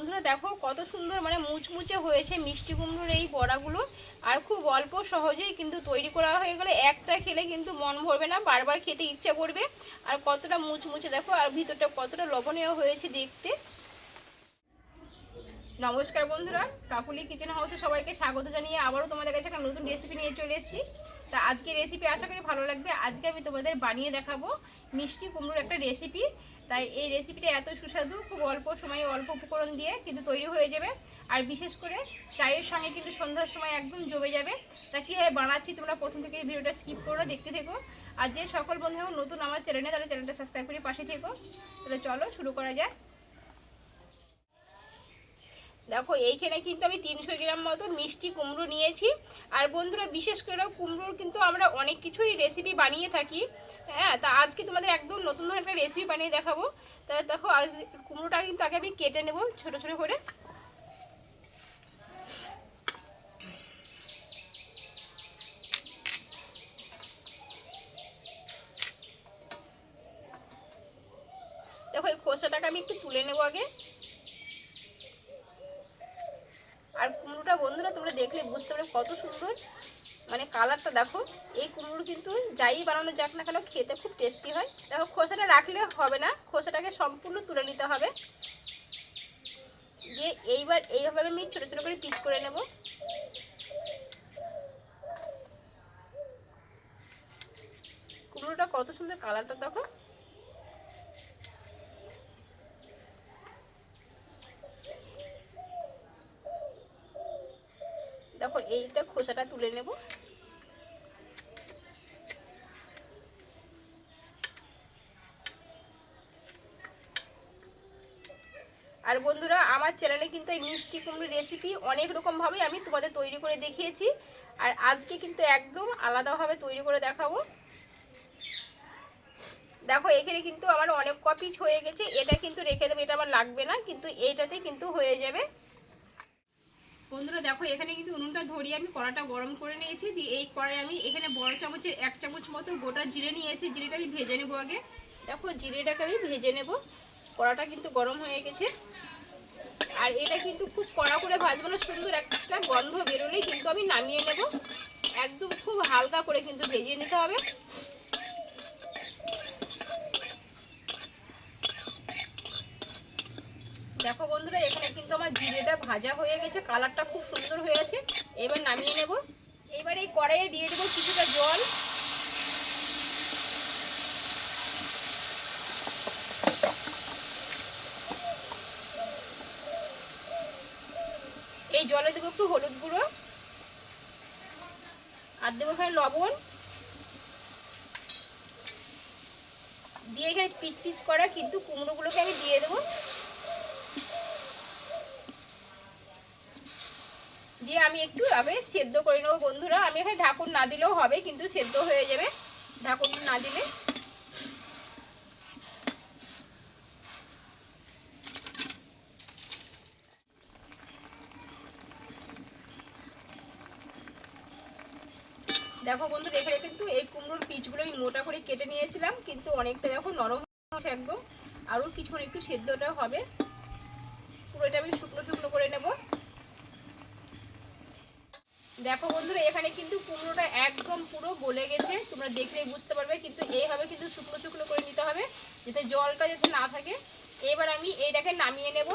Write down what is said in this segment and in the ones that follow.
বন্ধুরা দেখো কত সুন্দর মানে মুচমুচে হয়েছে মিষ্টি কুমড়োর এই বড়াগুলো। আর খুব অল্প সহজেই কিন্তু তৈরি করা হয়ে গেলে একটা খেলে কিন্তু মন ভরবে না, বারবার খেতে ইচ্ছা করবে। আর কতটা মুচমুচে দেখো, আর ভিতরটা কতটা লবণীয় হয়েছে দেখতে। নমস্কার বন্ধুরা, কাকুলি কিচেন হাউসে সবাইকে স্বাগত জানিয়ে আবারও তোমাদের কাছে একটা নতুন রেসিপি নিয়ে চলে এসেছি। তা আজকে রেসিপি আশা করি ভালো লাগবে। আজকে আমি তোমাদের বানিয়ে দেখাবো মিষ্টি কুমড়োর একটা রেসিপি তাই এই রেসিপিটা এত সুস্বাদু, খুব অল্প সময়ে অল্প উপকরণ দিয়ে কিন্তু তৈরি হয়ে যাবে। আর বিশেষ করে চায়ের সঙ্গে কিন্তু সন্ধ্যার সময় একদম জমে যাবে। তা কীভাবে বানাচ্ছি তোমরা প্রথম থেকে ভিডিওটা স্কিপ করো, দেখতে থেকো। আর যে সকল বন্ধু নতুন আমার চ্যানেলে তাহলে চ্যানেলটা সাবস্ক্রাইব করে পাশে থেকো। তাহলে চলো শুরু করা যায় দেখো, এইখানে কিন্তু আমি তিনশো গ্রাম মতো মিষ্টি কুমড়ো নিয়েছি। আর বন্ধুরা, বিশেষ করে কুমড়োর কিন্তু আমরা অনেক কিছুই রেসিপি বানিয়ে থাকি। হ্যাঁ তা আজকে তোমাদের একদম নতুন ধরনের একটা রেসিপি বানিয়ে দেখাবো। তা দেখো কুমড়োটা কিন্তু আগে আমি কেটে নেব ছোট ছোট করে। দেখো, এই খোসাটাকে আমি একটু তুলে নেব আগে। আর কুমড়োটা বন্ধুরা তোমরা দেখলে বুঝতে পারবে কত সুন্দর। মানে কালারটা দেখো, এই কুমড়ো কিন্তু যাই বানানো যাক না কেন খেতে খুব টেস্টি হয়। দেখো খোসাটা রাখলে হবে না, খোসাটাকে সম্পূর্ণ তুলে নিতে হবে। যে এইবার এইভাবে আমি ছোটো ছোটো করে পিচ করে নেব। কুমড়োটা কত সুন্দর কালারটা দেখো দেখো এইটা খোসাটা তুলে নেব। আর বন্ধুরা, আমার চ্যানেলে কিন্তু এই মিষ্টি কুমড়ো রেসিপি অনেক রকমভাবে আমি তোমাদের তৈরি করে দেখিয়েছি। আর আজকে কিন্তু একদম আলাদাভাবে তৈরি করে দেখাবো। দেখো, এখানে কিন্তু আমার অনেক কপিচ হয়ে গেছে। এটা কিন্তু রেখে দেবে, এটা আমার লাগবে না, কিন্তু এইটাতে কিন্তু হয়ে যাবে। বন্ধুরা দেখো, এখানে কিন্তু উনুনটা ধরিয়ে আমি কড়াটা গরম করে নিয়েছি। দিয়ে এই কড়াই আমি এখানে বড় চামচের এক চামচ মতো গোটা জিরে নিয়েছি। জিরেটা আমি ভেজে নেব আগে। দেখো, জিরেটাকে আমি ভেজে নেব। কড়াটা কিন্তু গরম হয়ে গেছে। আর এটা কিন্তু খুব কড়া করে ভাজবো না, সুন্দর একটা গন্ধ বেরোলেই কিন্তু আমি নামিয়ে নেব। একদম খুব হালকা করে কিন্তু ভেজে নিতে হবে। দেখো বন্ধুরা, এখানে কিন্তু আমার জিরেটা ভাজা হয়ে গেছে, কালারটা খুব সুন্দর হয়েছে এবার নামিয়ে নেব। এবার এই কড়াইয়ে দিয়ে দেবো কিছুটা জল। এই জলে দেবো একটু হলুদ গুঁড়ো। আর দেবো এখানে লবণ। দিয়ে এখানে পিচ পিচ করা কিন্তু কুমড়োগুলোকে আমি দিয়ে দেবো। দিয়ে আমি একটু আগে সেদ্ধ করে নেব বন্ধুরা। আমি এখানে ঢাকুন না দিলেও হবে, কিন্তু সেদ্ধ হয়ে যাবে। ঢাকুন না দিলে। দেখো বন্ধুরা, এখানে কিন্তু এই কুমড়োর পিচগুলো আমি মোটা করে কেটে নিয়েছিলাম, কিন্তু অনেকটা দেখো নরম হয়েছে একদম। আরও কিছুক্ষণ একটু সেদ্ধটা হবে। পুরো এটা আমি শুকনো শুকনো করে নেব। দেখো বন্ধুরা, এখানে কিন্তু কুমড়োটা একদম পুরো গলে গেছে। তোমরা দেখলেই বুঝতে পারবে, কিন্তু এইভাবে কিন্তু শুকনো শুকনো করে নিতে হবে, যাতে জলটা যাতে না থাকে। এবার আমি এইটাকে নামিয়ে নেব।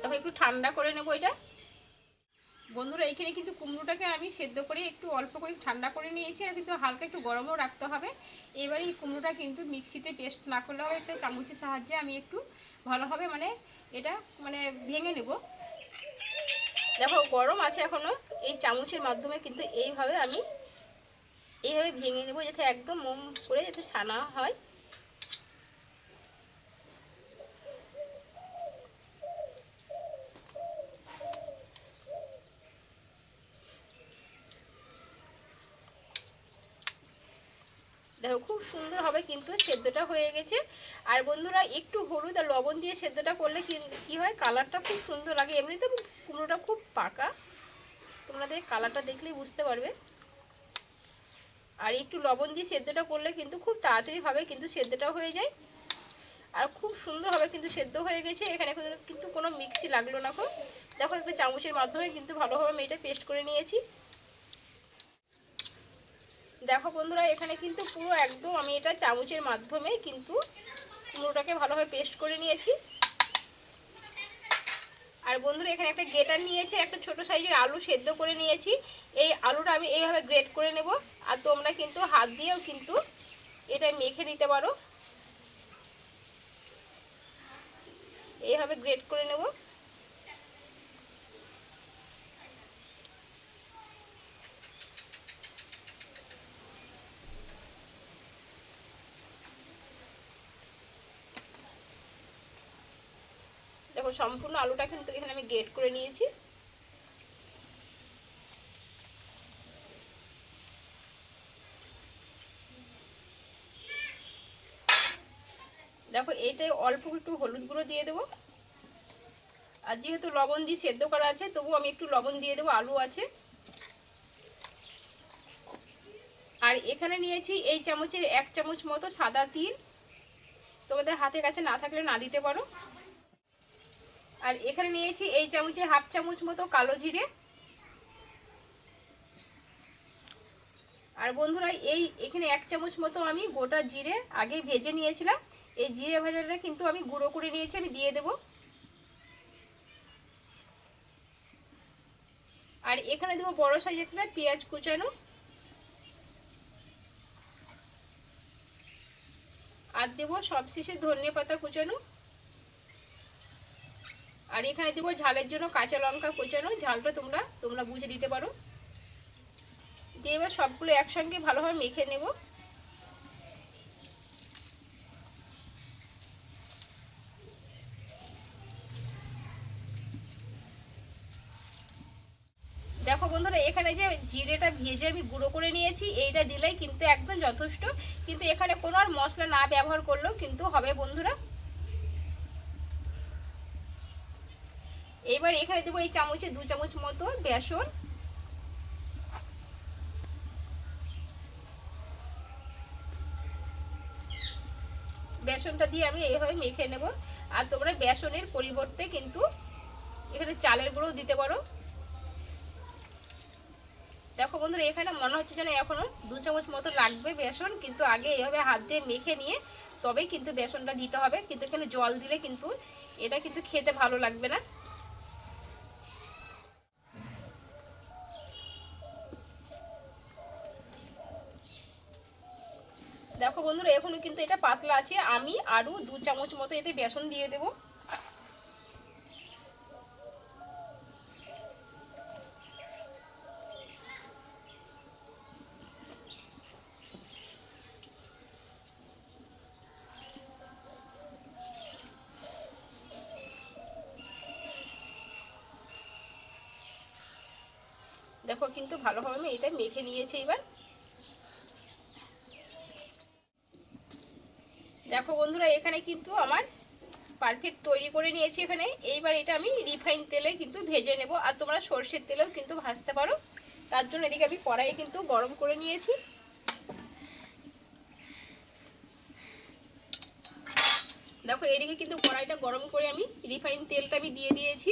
তখন একটু ঠান্ডা করে নেব এটা। বন্ধুরা এখানে কিন্তু কুমড়োটাকে আমি সেদ্ধ করে একটু অল্প করে ঠান্ডা করে নিয়েছি, আর কিন্তু হালকা একটু গরমও রাখতে হবে। এবারে এই কুমড়োটা কিন্তু মিক্সিতে পেস্ট না করলেও একটা চামচের সাহায্যে আমি একটু ভালোভাবে মানে এটা মানে ভেঙে নেব। দেখো গরম আছে এখনও এই চামচের মাধ্যমে কিন্তু এইভাবে আমি এইভাবে ভেঙে নেব যাতে একদম মোম করে যাতে ছানা হয়। দেখো, খুব সুন্দর হবে কিন্তু সেদ্ধটা হয়ে গেছে। আর বন্ধুরা, একটু হলুদ আর লবণ দিয়ে সেদ্ধটা করলে কি হয়? কালারটা খুব সুন্দর লাগে। এমনিতে কুমড়োটা খুব পাকা। তোমাদের কালারটা দেখলেই বুঝতে পারবে। আর একটু লবণ দিয়ে সেদ্ধটা করলে কিন্তু খুব তাড়াতাড়িভাবে কিন্তু সেদ্ধটা হয়ে যায়। আর খুব সুন্দরভাবে কিন্তু সেদ্ধ হয়ে গেছে। এখানে কিন্তু কোনো মিক্সি লাগল না খুব। দেখো, একটা চামচের মাধ্যমে কিন্তু ভালোভাবে আমি এটা পেস্ট করে নিয়েছি। দেখো বন্ধুরা, এখানে কিন্তু পুরো একদম আমি এটা চামচের মাধ্যমে কিন্তু কুমড়োটাকে ভালোভাবে পেস্ট করে নিয়েছি। আর বন্ধুরা, এখানে একটা গেটার নিয়েছি, একটা ছোট সাইজের আলু সেদ্ধ করে নিয়েছি। এই আলুটা আমি এইভাবে গ্রেট করে নেব, আর তোমরা কিন্তু হাত দিয়েও কিন্তু এটা মেখে নিতে পারো। এইভাবে গ্রেট করে নেব। সম্পূর্ণ আলুটা কিন্তু এখানে আমি গ্রেট করে নিয়েছি। দেখো এইটাই অল্প একটু হলুদ গুঁড়ো দিয়ে দেবো। আর যেহেতু লবণ দিয়ে সেদ্ধ করা আছে তবু আমি একটু লবণ দিয়ে দেবো, আলু আছে। আর এখানে নিয়েছি এই চামচের এক চামচ মতো সাদা তিল। তোমাদের হাতের কাছে না থাকলে না দিতে পারো। আর এখানে নিয়েছি এই চামচে হাফ চামচ মতো কালো জিরে। আর বন্ধুরা, এই এখানে এক চামচ মতো আমি গোটা জিরে আগে ভেজে নিয়েছিলাম। এই জিরে ভাজাটা কিন্তু আমি গুঁড়ো করে নিয়েছি, আমি দিয়ে দেব। আর এখানে দেবো বড় সাইজের একটা পেঁয়াজ কুচানো। আর দেবো সবশেষে ধনে পাতা কুচানো। আর এখানে দেবো ঝালের জন্য কাঁচা লঙ্কা কুচানো, ঝালটা তোমরা তোমরা বুঝে দিতে পারো। দিয়ে এবার সবগুলো একসঙ্গে ভালোভাবে মেখে নেব। দেখো বন্ধুরা, এখানে যে জিরেটা ভেজে আমি গুঁড়ো করে নিয়েছি, এইটা দিলেই কিন্তু একদম যথেষ্ট। কিন্তু এখানে কোনো আর মশলা না ব্যবহার করলেও কিন্তু হবে বন্ধুরা। এবার এখানে দেবো এই চামচে দু চামচ মতো বেসন। বেসনটা দিয়ে আমি এইভাবে মেখে নেব। আর তোমরা বেসনের পরিবর্তে কিন্তু এখানে চালের গুঁড়ো দিতে পারো। দেখো বন্ধুরা, এখানে মনে হচ্ছে যেন এখনও দু চামচ মতো লাগবে বেসন, কিন্তু আগে এইভাবে হাত দিয়ে মেখে নিয়ে তবেই কিন্তু বেসনটা দিতে হবে। কিন্তু এখানে জল দিলে কিন্তু এটা কিন্তু খেতে ভালো লাগবে না। দেখো বন্ধুরা, এখনও কিন্তু এটা পাতলা আছে। আমি আরও দু চামচ মতো এতে বেসন দিয়ে দেবো। দেখো কিন্তু ভালোভাবে আমি এটা মেখে নিয়েছি এবার দেখো বন্ধুরা, এখানে কিন্তু আমার পারফেক্ট তৈরি করে নিয়েছি এখানে। এইবার এটা আমি রিফাইন তেলে কিন্তু ভেজে নেব। আর তোমরা সর্ষের তেলেও কিন্তু ভাজতে পারো। তার জন্য এদিকে আমি কড়াই কিন্তু গরম করে নিয়েছি। দেখো, এদিকে কিন্তু কড়াইটা গরম করে আমি রিফাইন তেলটা আমি দিয়ে দিয়েছি।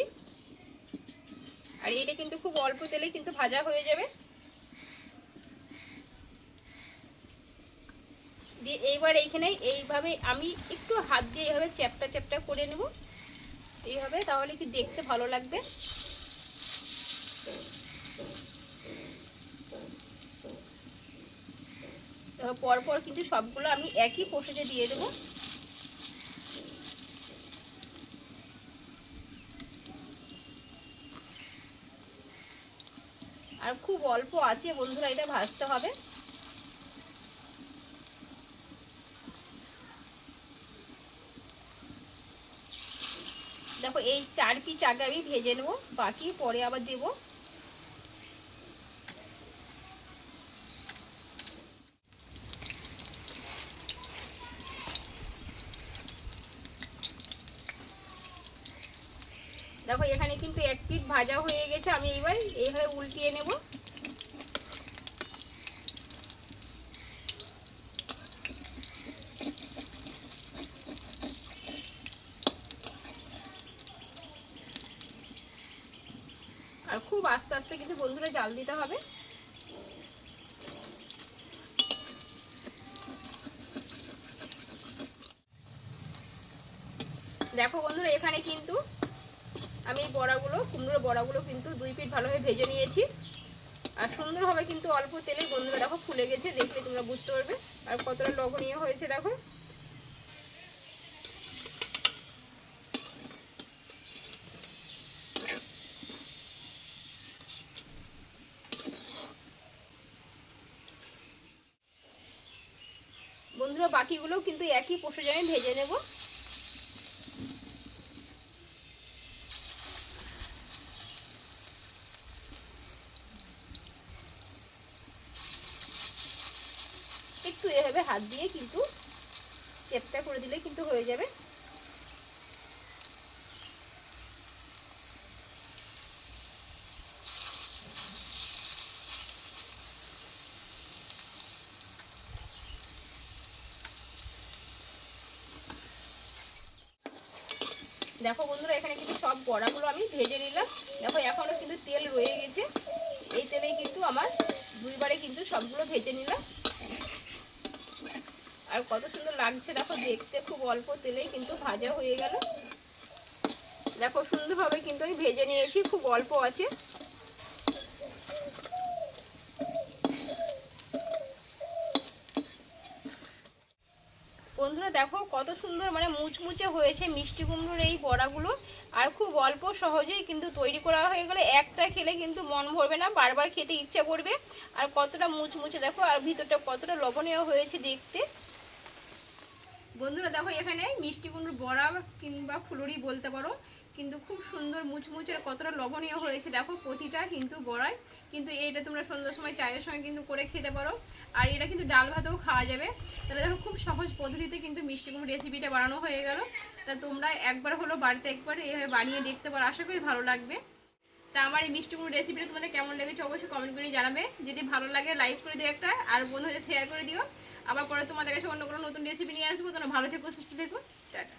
আর এটা কিন্তু খুব অল্প তেলে কিন্তু ভাজা হয়ে যাবে। দিয়ে এইবার এইখানে এইভাবে আমি একটু হাত দিয়ে এইভাবে চ্যাপটা চ্যাপটা করে নেব। এইভাবে তাহলে কি দেখতে ভালো লাগবে? পরপর কিন্তু সবগুলো আমি একই প্রসেসে দিয়ে দেবো। আর খুব অল্প আছে বন্ধুরা, এটা ভাজতে হবে। দেখো, এই চার পিস আগে আমি ভেজে নেব, বাকি পরে আবার দেব। দেখো, এখানে কিন্তু এক পিট ভাজা হয়ে গেছে, আমি এইবার এইভাবে উল্টিয়ে নেব খুব আস্তে কিন্তু বন্ধুরা জাল দিতে হবে। দেখো বন্ধুরা, এখানে কিন্তু আমি বড়াগুলো, কুমড়োর বড়াগুলো কিন্তু দুই পিঠ ভালোভাবে ভেজে নিয়েছি। আর সুন্দরভাবে কিন্তু অল্প তেলে বন্ধুরা দেখো ফুলে গেছে, দেখলে তোমরা বুঝতে পারবে। আর কতটা লবণীয় হয়েছে দেখো। বন্ধুরা বাকিগুলোও কিন্তু একই পোষে আমি ভেজে নেব। একটু এভাবে হাত দিয়ে কিন্তু চেপটা করে দিলে কিন্তু হয়ে যাবে। দেখো বন্ধুরা, এখানে কিন্তু সব বড়াগুলো আমি ভেজে নিলাম। দেখো এখনও কিন্তু তেল রয়ে গেছে। এই তেলেই কিন্তু আমার দুইবারে কিন্তু সবগুলো ভেজে নিলাম। আর কত সুন্দর লাগছে, দেখো, দেখতে খুব অল্প তেলেই কিন্তু ভাজা হয়ে গেল। দেখো, সুন্দরভাবে কিন্তু আমি ভেজে নিয়েছি, খুব অল্প আছে বন্ধুরা দেখো কত সুন্দর মানে মুচমুচে হয়েছে মিষ্টি কুমড়োর এই বড়াগুলো। আর খুব অল্প সহজেই কিন্তু তৈরি করা হয়ে গেলে একটা খেলে কিন্তু মন ভরবে না, বারবার খেতে ইচ্ছা করবে। আর কতটা মুচমুচে দেখো, আর ভিতরটা কতটা লবণীয় হয়েছে দেখতে। বন্ধুরা দেখো এখানে মিষ্টি কুমড়োর বড়া কিংবা ফুলুরি বলতে পারো। কিন্তু খুব সুন্দর মুচমুচের কতটা লবণীয় হয়েছে। দেখো প্রতিটা কিন্তু বড়ায় কিন্তু এইটা তোমরা সন্ধ্যার সময় চায়ের সঙ্গে কিন্তু করে খেতে পারো। আর এটা কিন্তু ডাল ভাতেও খাওয়া যাবে। তাহলে দেখো খুব সহজ পদ্ধতিতে কিন্তু মিষ্টি কুমড়ো রেসিপিটা বানানো হয়ে গেল। তা তোমরা একবার হলো বাড়িতে একবার এইভাবে বানিয়ে দেখতে পারো। আশা করি ভালো লাগবে। তা আমার এই মিষ্টি কুমড়ো রেসিপিটা তোমাদের কেমন লেগেছে অবশ্যই কমেন্ট করে জানাবে। যদি ভালো লাগে লাইক করে দিও একটা, আর বন্ধুদের শেয়ার করে দিও। আবার পরে তোমাদের কাছে অন্য কোনো নতুন রেসিপি নিয়ে আসব। তোমরা ভালো থেকো, সুস্থ থেকো। টাটা।